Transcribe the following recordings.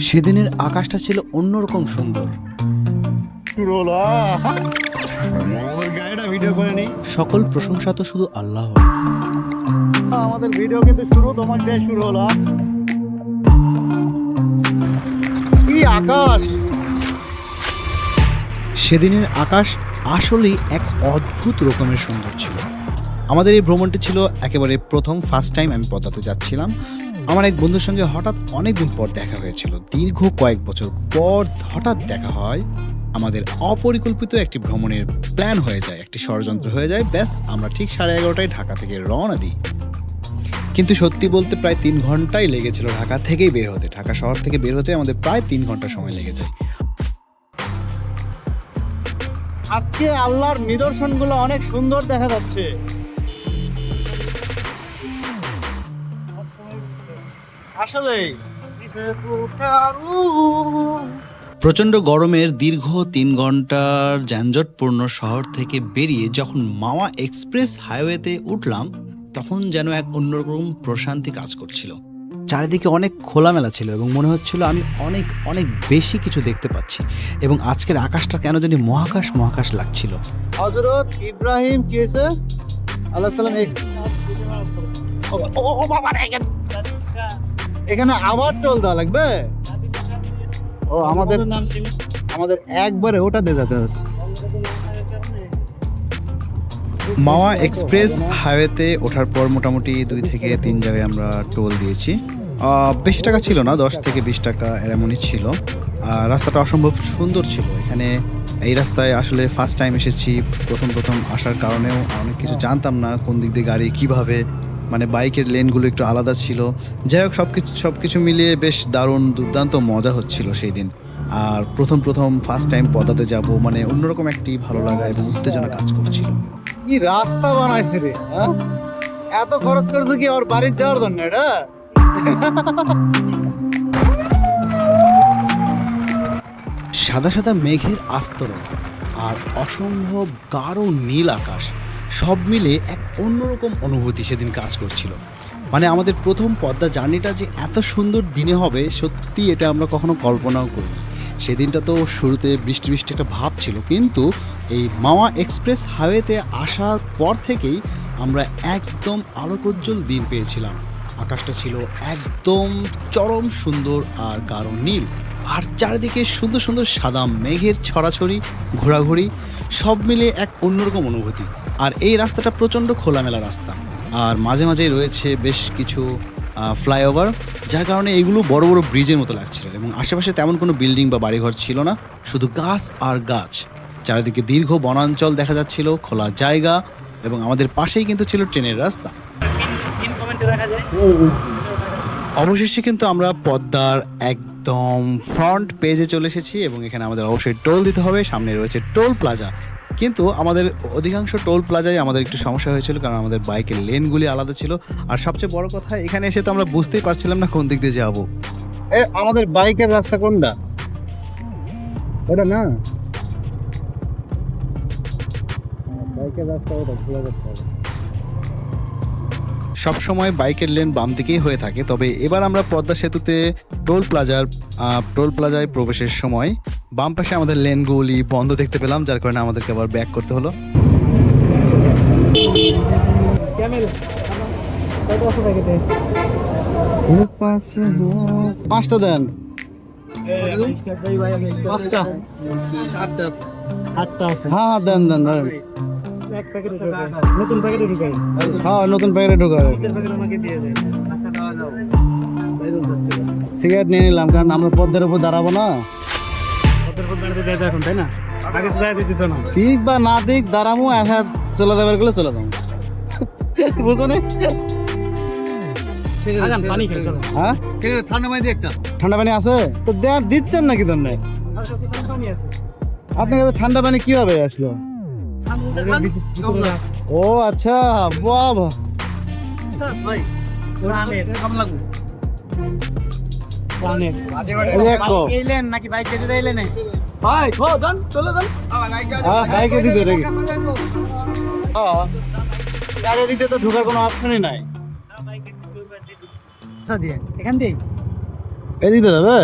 সেদিনের আকাশটা ছিল অন্যরকম সুন্দর। সকল প্রশংসা তো শুধু আল্লাহ আমাদের ভিডিও কিন্তু শুরু তোমার দিয়ে শুরু হলো। কি আকাশ? সেদিনের আকাশ আসলেই এক অদ্ভুত রকমের সুন্দর ছিল। আমাদের এই ভ্রমণটি ছিল একেবারে প্রথম ফার্স্ট টাইম আমি পদ্মাতে যাচ্ছিলাম। আমার এক বন্ধুর সঙ্গে হঠাৎ অনেক দিন পর দেখা হয়েছিল। দীর্ঘ কয়েক বছর পর হঠাৎ দেখা হয়, আমাদের অপরিকল্পিত একটি ভ্রমণের প্ল্যান হয়ে যায়, একটি ষড়যন্ত্র হয়ে যায়। ব্যাস, আমরা ঠিক সাড়ে এগারোটায় ঢাকা থেকে রওনা দিই। কিন্তু সত্যি বলতে প্রায় তিন ঘন্টাই লেগেছিল ঢাকা থেকেই বের হতে। ঢাকা শহর থেকে বের হতে আমাদের প্রায় তিন ঘণ্টা সময় লেগে যায়। আজকে আল্লাহর নিদর্শনগুলো অনেক সুন্দর দেখা যাচ্ছে। আসলে প্রচণ্ড গরমের দীর্ঘ তিন ঘণ্টার যানজটপূর্ণ শহর থেকে বেরিয়ে যখন মাওয়া এক্সপ্রেস হাইওয়েতে উঠলাম তখন যেন এক অন্যরকম প্রশান্তি কাজ করছিল। চারিদিকে অনেক খোলামেলা ছিল এবং মনে হচ্ছিল আমি অনেক অনেক বেশি কিছু দেখতে পাচ্ছি এবং আজকের আকাশটা কেন জানি মহাকাশ মহাকাশ লাগছিল। হজরত ইব্রাহিম কি হয়েছে আল্লাহ সালাম এক্স এখানে আবার টোল দেওয়া লাগবে? ও আমাদের আমাদের একবারে ওটাতে যেতে হচ্ছে মাওয়া এক্সপ্রেস হাইওয়েতে ওঠার পর মোটামুটি দুই থেকে তিন জায়গায় আমরা টোল দিয়েছি। বেশি টাকা ছিল না দশ থেকে বিশ টাকা এমনই ছিল। আর রাস্তাটা অসম্ভব সুন্দর ছিল। এখানে এই রাস্তায় আসলে ফার্স্ট টাইম এসেছি প্রথম প্রথম আসার কারণেও অনেক কিছু জানতাম না কোন দিক দিয়ে গাড়ি কীভাবে মানে বাইকের লেনগুলো একটু আলাদা ছিল। যাই হোক সব কিছু সব কিছু মিলিয়ে বেশ দারুণ দুর্দান্ত মজা হচ্ছিল সেই দিন। আর প্রথম প্রথম ফার্স্ট টাইম পদাতে যাব মানে অন্যরকম একটি ভালো লাগা এবং উত্তেজনা কাজ করছিল। কি রাস্তা বানাইছে রে হ্যাঁ? এত খরচ করেছে কি বাড়ির যাওয়ার জন্য এটা? সাদা সাদা মেঘের আস্তরণ আর অসম্ভব গাঢ় নীল আকাশ সব মিলে এক অন্যরকম অনুভূতি সেদিন কাজ করছিল। মানে আমাদের প্রথম পদ্মা জার্নিটা যে এত সুন্দর দিনে হবে, সত্যি এটা আমরা কখনো কল্পনাও করিনি। সেদিনটা তো শুরুতে বৃষ্টি বৃষ্টি একটা ভাব ছিল, কিন্তু এই মাওয়া এক্সপ্রেস হাইওয়েতে আসার পর থেকেই আমরা একদম আলোকোজ্জ্বল দিন পেয়েছিলাম। আকাশটা ছিল একদম চরম সুন্দর আর গাঢ় নীল। আর চারিদিকে সুন্দর সুন্দর সাদা মেঘের ছড়াছড়ি, ঘোরাঘুরি, সব মিলে এক অন্যরকম অনুভূতি। আর এই রাস্তাটা প্রচণ্ড খোলামেলা রাস্তা। আর মাঝে মাঝে রয়েছে বেশ কিছু ফ্লাইওভার যার কারণে এগুলো বড় বড় ব্রিজের মতো লাগছিল এবং আশেপাশে তেমন কোনো বিল্ডিং বা বাড়িঘর ছিল না, শুধু গাছ আর গাছ। চারিদিকে দীর্ঘ বনাঞ্চল দেখা যাচ্ছিল, খোলা জায়গা এবং আমাদের পাশেই কিন্তু ছিল ট্রেনের রাস্তা। অবশেষে কিন্তু আমরা পদ্মার একদম ফ্রন্ট পেজে চলে এসেছি এবং এখানে আমাদের অবশ্যই টোল দিতে হবে। সামনে রয়েছে টোল প্লাজা কিন্তু আমাদের অধিকাংশ টোল প্লাজায় আমাদের একটু সমস্যা হয়েছিল কারণ আমাদের বাইকের লেনগুলি আলাদা ছিল। আর সবচেয়ে বড় কথা এখানে এসে তো আমরা বুঝতেই পারছিলাম না কোন দিক দিয়ে যাব। এ আমাদের বাইকের রাস্তা কোনটা? ওটা না। বাইকের রাস্তা ওটা খোলা যাচ্ছে সব সময় বাইকের লেন বাম দিকেই হয়ে থাকে তবে এবার আমরা পদ্মা সেতুতে টোল প্লাজার টোল প্লাজায় প্রবেশের সময় বাম পাশে আমাদের লেনগুলি বন্ধ দেখতে পেলাম যার কারণে আমাদেরকে আবার ব্যাক করতে হলো। পাঁচটা দেন। হ্যাঁ হ্যাঁ দেন দেন ধরেন নতুন প্যাকেটে ঢুকাই হ্যাঁ নতুন প্যাকেটে সিগারেট নিয়ে নিলাম কারণ আমরা পদ্মের উপর দাঁড়াবো না। উপর দাঁড়াতে দেয় এখন তাই না? আগে তো দাঁড়াতে দিত না। ঠিক বা না দিক এক হাত চলে যাবার গেলে চলে যাব। বুঝো না? হ্যাঁ? ঠান্ডা পানি একটা। ঠান্ডা পানি আছে? তো দেয়া দিচ্ছেন নাকি তোমরা? আপনার কাছে ঠান্ডা পানি কীভাবে আসলো? ও আচ্ছা বাহ বাহ। নাকি বাইক যেতে ভাই খো চলে হ্যাঁ বাইকে দিতে রেখে গাড়ি দিতে তো ঢোকার কোনো অপশনই নাই। দিয়ে? এখান দিয়ে? এই যাবে?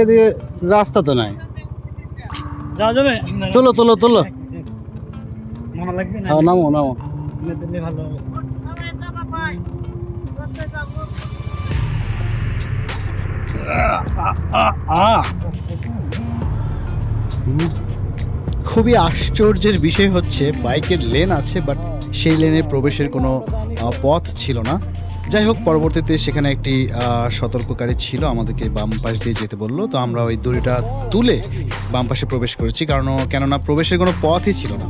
এদিকে রাস্তা তো নাই। যাওয়া যাবে? তোলো তোলো তোলো। মামা লাগবে না? হ্যাঁ, নামো নামো। ভালো হবে। খুবই আশ্চর্যের বিষয় হচ্ছে, বাইকের লেন আছে বাট সেই লেনে প্রবেশের কোনো পথ ছিল না। যাই হোক, পরবর্তীতে সেখানে একটি সতর্ককারী ছিল, আমাদেরকে বাম পাশ দিয়ে যেতে বলল। তো আমরা ওই দড়িটা তুলে বাম পাশে প্রবেশ করেছি, কারণ কেননা প্রবেশের কোনো পথই ছিল না।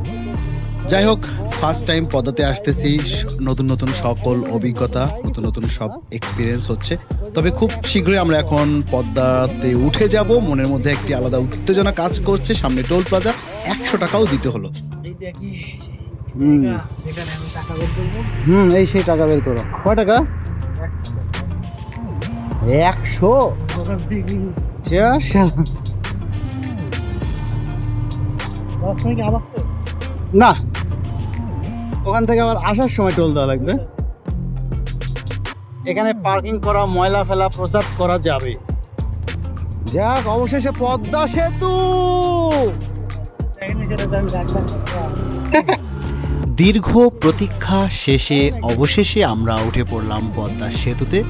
যাই হোক ফার্স্ট টাইম পদ্মাতে আসতেছি নতুন নতুন সকল অভিজ্ঞতা নতুন নতুন সব এক্সপিরিয়েন্স হচ্ছে। তবে খুব শীঘ্রই আমরা এখন পদ্মাতে উঠে যাব মনের মধ্যে একটি আলাদা উত্তেজনা কাজ করছে সামনে টোল প্লাজা একশো টাকাও দিতে হলো। হুম। এই সেই টাকা বের করো। কয় টাকা? একশো? না। ওখান থেকে আবার আসার সময় টোল দেওয়া লাগবে। এখানে পার্কিং করা, ময়লা ফেলা প্রস্তাব করা যাবে। যাক, অবশেষে পদ্মা সেতু! দীর্ঘ প্রতীক্ষা শেষে অবশেষে আমরা উঠে পড়লাম পদ্মা সেতুতে।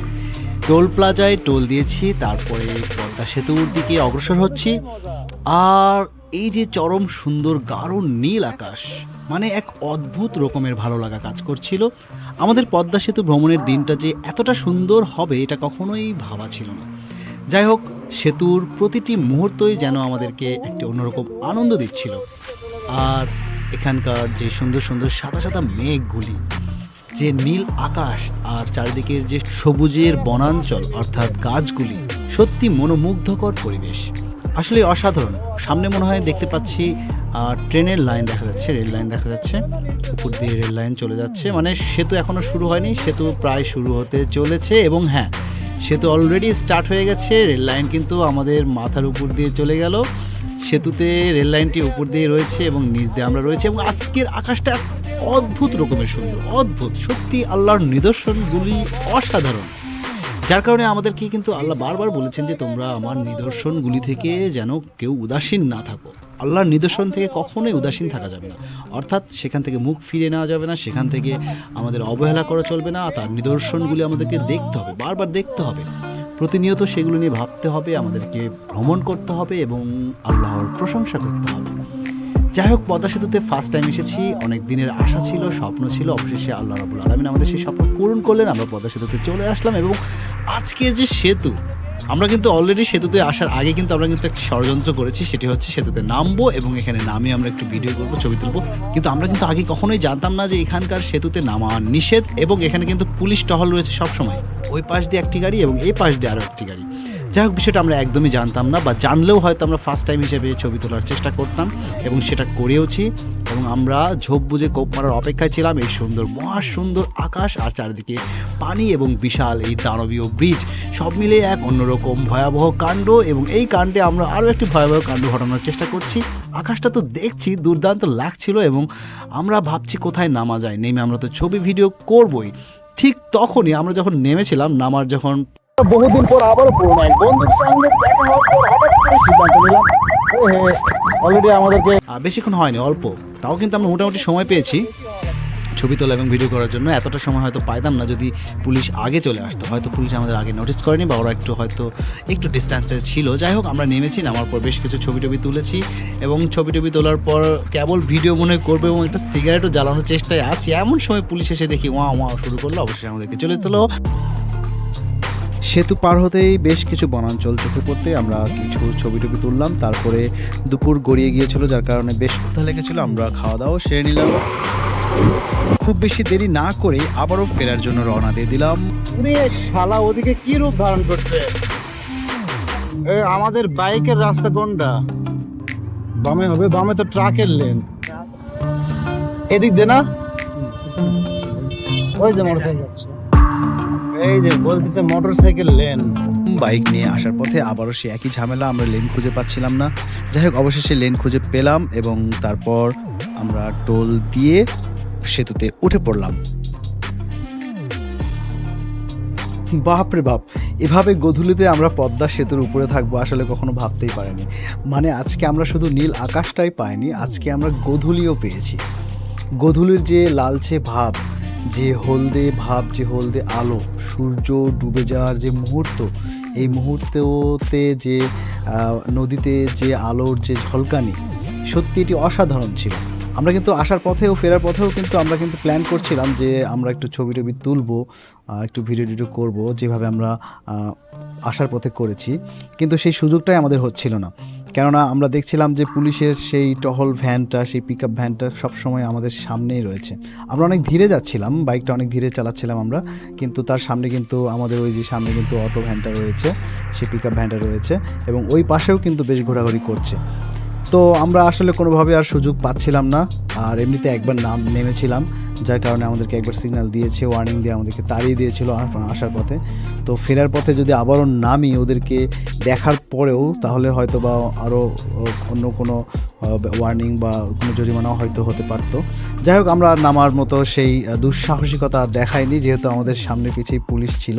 টোল প্লাজায় টোল দিয়েছি, তারপরে পদ্মা সেতুর দিকে অগ্রসর হচ্ছি। আর এই যে চরম সুন্দর গাঢ় নীল আকাশ মানে এক অদ্ভুত রকমের ভালো লাগা কাজ করছিল। আমাদের পদ্মা সেতু ভ্রমণের দিনটা যে এতটা সুন্দর হবে, এটা কখনোই ভাবা ছিল না। যাই হোক, সেতুর প্রতিটি মুহূর্তই যেন আমাদেরকে একটি অন্যরকম আনন্দ দিচ্ছিল। আর এখানকার যে সুন্দর সুন্দর সাদা সাদা মেঘগুলি যে নীল আকাশ আর চারিদিকের যে সবুজের বনাঞ্চল, অর্থাৎ গাছগুলি, সত্যি মনোমুগ্ধকর পরিবেশ। আসলে অসাধারণ। সামনে মনে হয় দেখতে পাচ্ছি ট্রেনের লাইন দেখা যাচ্ছে, রেল লাইন দেখা যাচ্ছে। উপর দিয়ে রেল লাইন চলে যাচ্ছে। মানে সেতু এখনও শুরু হয়নি, সেতু প্রায় শুরু হতে চলেছে এবং হ্যাঁ সেতু অলরেডি স্টার্ট হয়ে গেছে, রেল লাইন কিন্তু আমাদের মাথার উপর দিয়ে চলে গেল। সেতুতে রেল লাইনটি উপর দিয়ে রয়েছে এবং নিচ দিয়ে আমরা রয়েছে এবং আজকের আকাশটা অদ্ভুত রকমের সুন্দর, অদ্ভুত। সত্যি আল্লাহর নিদর্শনগুলি অসাধারণ। যার কারণে আমাদেরকে কিন্তু আল্লাহ বারবার বলেছেন যে তোমরা আমার নিদর্শনগুলি থেকে যেন কেউ উদাসীন না থাকো। আল্লাহর নিদর্শন থেকে কখনোই উদাসীন থাকা যাবে না। অর্থাৎ সেখান থেকে মুখ ফিরে নেওয়া যাবে না, সেখান থেকে আমাদের অবহেলা করা চলবে না, তার নিদর্শনগুলি আমাদেরকে দেখতে হবে, বারবার দেখতে হবে। প্রতিনিয়ত সেগুলো নিয়ে ভাবতে হবে, আমাদেরকে ভ্রমণ করতে হবে এবং আল্লাহর প্রশংসা করতে হবে। যাই হোক, পদ্মা সেতুতে ফার্স্ট টাইম এসেছি। অনেক দিনের আশা ছিল, স্বপ্ন ছিল। অবশেষে আল্লাহ রাবুল আলমিন আমাদের সেই স্বপ্ন পূরণ করলেন। আমরা পদ্মা সেতুতে চলে আসলাম এবং আজকের যে সেতু, আমরা কিন্তু অলরেডি সেতুতে আসার আগে কিন্তু আমরা কিন্তু একটা ষড়যন্ত্র করেছি। সেটি হচ্ছে সেতুতে নামবো এবং এখানে নামে আমরা একটু ভিডিও করব, ছবি তুলবো। কিন্তু আমরা কিন্তু আগে কখনোই জানতাম না যে এখানকার সেতুতে নামা নিষেধ এবং এখানে কিন্তু পুলিশ টহল রয়েছে সবসময়। ওই পাশ দিয়ে একটি গাড়ি এবং এই পাশ দিয়ে আরও একটি গাড়ি। যাই হোক বিষয়টা আমরা একদমই জানতাম না, বা জানলেও হয়তো আমরা ফার্স্ট টাইম হিসেবে ছবি তোলার চেষ্টা করতাম এবং সেটা করেওছি। এবং আমরা ঝোপ বুঝে কোপ মারার অপেক্ষায় ছিলাম এই সুন্দর, মহা সুন্দর আকাশ আর চারিদিকে পানি এবং বিশাল এই দানবীয় ব্রিজ। সব মিলিয়ে এক অন্যরকম ভয়াবহ কাণ্ড এবং এই কাণ্ডে আমরা আরও একটি ভয়াবহ কাণ্ড ঘটানোর চেষ্টা করছি। আকাশটা তো দেখছি, দুর্দান্ত লাগছিল এবং আমরা ভাবছি কোথায় নামা যায়। নেমে আমরা তো ছবি ভিডিও করবই। ঠিক তখনই আমরা যখন নেমেছিলাম, নামার যখন বহুদিন পর আবারও পুরোনো বন্ধুর সঙ্গে দেখা হওয়ার পর হঠাৎ করে সিদ্ধান্ত নিলাম। অলরেডি আমাদেরকে বেশিক্ষণ হয়নি, অল্প। তাও কিন্তু আমরা মোটামুটি সময় পেয়েছি ছবি তোলা এবং ভিডিও করার জন্য। এতটা সময় হয়তো পাইতাম না যদি পুলিশ আগে চলে আসতো। হয়তো পুলিশ আমাদের আগে নোটিস করেনি বা ওরা একটু হয়তো একটু ডিস্ট্যান্সে ছিল। যাই হোক, আমরা নেমেছি, নামার পর বেশ কিছু ছবি টবি তুলেছি এবং ছবি টবি তোলার পর কেবল ভিডিও মনে করবে এবং একটা সিগারেটও জ্বালানোর চেষ্টায় আছি। এমন সময় পুলিশ এসে দেখি ওয়া ওয়া শুরু করল। অবশ্যই আমাদেরকে চলে তোলো সেতু পার হতেই বেশ কিছু বনাঞ্চল চোখে পড়তে আমরা কিছু ছবি টবি তুললাম। তারপরে দুপুর গড়িয়ে গিয়েছিল, যার কারণে বেশ ক্ষুধা লেগেছিল। আমরা খাওয়া দাওয়া সেরে নিলাম। খুব বেশি দেরি না করে আবারও ফেরার জন্য রওনা দিয়ে দিলাম। শালা ওদিকে কি রূপ ধারণ করছে? আমাদের বাইকের রাস্তা কোনটা? বামে হবে, বামে তো ট্রাকের লেন। এদিক দে না। ওই যে মোটরসাইকেল এই যে বলতেছে মোটর সাইকেল লেন বাইক নিয়ে আসার পথে আবারও সে একই ঝামেলা, আমরা লেন খুঁজে পাচ্ছিলাম না। যাই হোক, অবশেষে লেন খুঁজে পেলাম এবং তারপর আমরা টোল দিয়ে সেতুতে উঠে পড়লাম। বাপরে বাপ, এভাবে গধূলিতে আমরা পদ্মা সেতুর উপরে থাকব আসলে কখনো ভাবতেই পারিনি। মানে আজকে আমরা শুধু নীল আকাশটাই পাইনি, আজকে আমরা গধূলিও পেয়েছি। গধূলির যে লালচে ভাব যে হলদে ভাব, যে হলদে আলো, সূর্য ডুবে যাওয়ার যে মুহূর্ত, এই মুহূর্ততে যে নদীতে যে আলোর যে ঝলকানি, সত্যি এটি অসাধারণ ছিল। আমরা কিন্তু আসার পথেও, ফেরার পথেও কিন্তু আমরা কিন্তু প্ল্যান করছিলাম যে আমরা একটু ছবি টবি তুলবো একটু ভিডিও টিডিও করব, যেভাবে আমরা আসার পথে করেছি। কিন্তু সেই সুযোগটাই আমাদের হচ্ছিল না। কেননা আমরা দেখছিলাম যে পুলিশের সেই টহল ভ্যানটা, সেই পিক আপ ভ্যানটা সবসময় আমাদের সামনেই রয়েছে। আমরা অনেক ধীরে যাচ্ছিলাম বাইকটা অনেক ধীরে চালাচ্ছিলাম আমরা, কিন্তু তার সামনে কিন্তু আমাদের ওই যে সামনে কিন্তু অটো ভ্যানটা রয়েছে, সেই পিক আপ ভ্যানটা রয়েছে এবং ওই পাশেও কিন্তু বেশ ঘোরাঘুরি করছে। তো আমরা আসলে কোনোভাবে আর সুযোগ পাচ্ছিলাম না, আর এমনিতে একবার নাম নেমেছিলাম, যার কারণে আমাদেরকে একবার সিগন্যাল দিয়েছে ওয়ার্নিং দিয়ে আমাদেরকে তাড়িয়ে দিয়েছিল আসার পথে। তো ফেরার পথে যদি আবারও নামি ওদেরকে দেখার পরেও, তাহলে হয়তো বা আরও অন্য কোনো ওয়ার্নিং বা কোনো জরিমানাও হয়তো হতে পারতো। যাই হোক, আমরা নামার মতো সেই দুঃসাহসিকতা দেখাইনি যেহেতু আমাদের সামনে পিছিয়ে পুলিশ ছিল।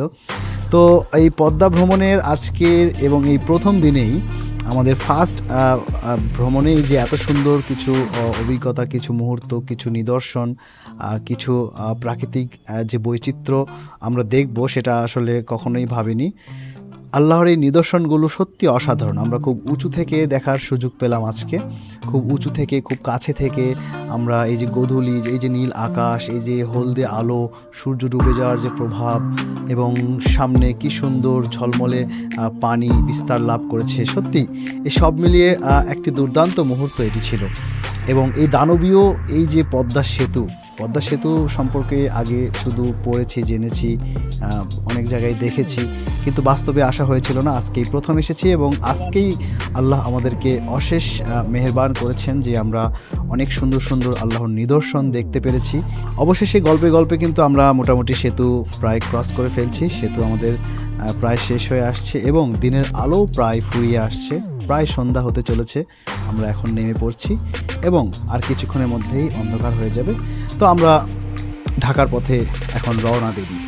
তো এই পদ্মা ভ্রমণের আজকের এবং এই প্রথম দিনেই আমাদের ফার্স্ট ভ্রমণে যে এত সুন্দর কিছু অভিজ্ঞতা, কিছু মুহূর্ত, কিছু নিদর্শন কিছু প্রাকৃতিক যে বৈচিত্র্য আমরা দেখব, সেটা আসলে কখনোই ভাবিনি। আল্লাহর এই নিদর্শনগুলো সত্যি অসাধারণ। আমরা খুব উঁচু থেকে দেখার সুযোগ পেলাম আজকে। খুব উঁচু থেকে, খুব কাছে থেকে আমরা এই যে গোধূলি, এই যে নীল আকাশ, এই যে হলদে আলো, সূর্য ডুবে যাওয়ার যে প্রভাব এবং সামনে কি সুন্দর ঝলমলে পানি বিস্তার লাভ করেছে। সত্যি এই সব মিলিয়ে একটি দুর্দান্ত মুহূর্ত এটি ছিল। এবং এই দানবীয় এই যে পদ্মা সেতু পদ্মা সেতু সম্পর্কে আগে শুধু পড়েছি, জেনেছি অনেক জায়গায় দেখেছি, কিন্তু বাস্তবে আসা হয়েছিল না। আজকেই প্রথম এসেছি এবং আজকেই আল্লাহ আমাদেরকে অশেষ মেহেরবান করেছেন যে আমরা অনেক সুন্দর সুন্দর আল্লাহর নিদর্শন দেখতে পেরেছি। অবশেষে গল্পে গল্পে কিন্তু আমরা মোটামুটি সেতু প্রায় ক্রস করে ফেলছি। সেতু আমাদের প্রায় শেষ হয়ে আসছে এবং দিনের আলো প্রায় ফুরিয়ে আসছে। প্রায় সন্ধ্যা হতে চলেছে। আমরা এখন নেমে পড়ছি। এবং আর কিছুক্ষণের মধ্যেই অন্ধকার হয়ে যাবে। তো আমরা ঢাকার পথে এখন রওনা দিয়ে দিচ্ছি